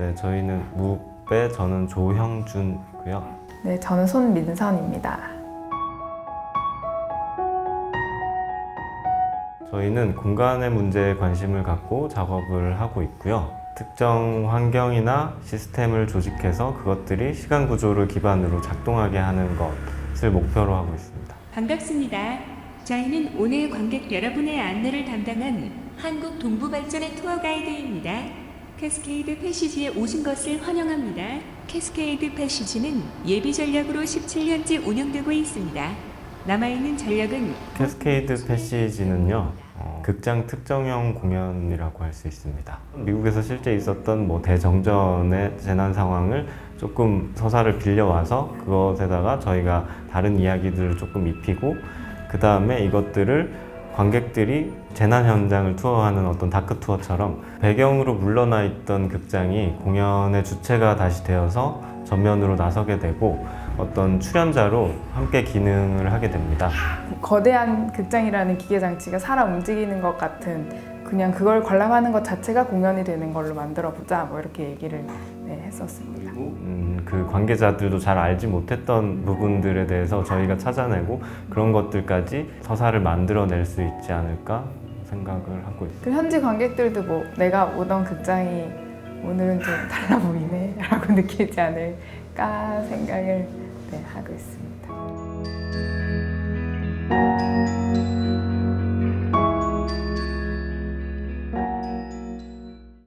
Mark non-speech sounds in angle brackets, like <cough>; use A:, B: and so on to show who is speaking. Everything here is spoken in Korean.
A: 네, 저희는 무배, 저는 조형준이고요.
B: 네, 저는 손민선입니다.
A: 저희는 공간의 문제에 관심을 갖고 작업을 하고 있고요. 특정 환경이나 시스템을 조직해서 그것들이 시간 구조를 기반으로 작동하게 하는 것을 목표로 하고 있습니다.
C: 반갑습니다. 저희는 오늘 관객 여러분의 안내를 담당한 한국 동부발전의 투어 가이드입니다. 캐스케이드 패시지에 오신 것을 환영합니다. 캐스케이드 패시지는 예비 전략으로 17년째 운영되고 있습니다. 남아있는 전략은
A: 캐스케이드 어, 패시지는요. 어, 어, 극장 특정형 공연이라고 할 수 있습니다. 미국에서 실제 있었던 뭐 대정전의 재난 상황을 조금 서사를 빌려와서 그것에다가 저희가 다른 이야기들을 조금 입히고 그 다음에 이것들을 관객들이 재난 현장을 투어하는 어떤 다크 투어처럼 배경으로 물러나 있던 극장이 공연의 주체가 다시 되어서 전면으로 나서게 되고 어떤 출연자로 함께 기능을 하게 됩니다.
B: 거대한 극장이라는 기계 장치가 살아 움직이는 것 같은 그냥 그걸 관람하는 것 자체가 공연이 되는 걸로 만들어 보자 뭐 이렇게 얘기를 네, 했었습니다.
A: 음. 그 관계자들도 잘 알지 못했던 부분들에 대해서 저희가 찾아내고 그런 것들까지 서사를 만들어낼 수 있지 않을까 생각을 하고 있어요.
B: 그 현지 관객들도 뭐 내가 오던 극장이 오늘은 좀 <laughs> 달라 보이네라고 느끼지 않을까 생각을 네, 하고 있습니다.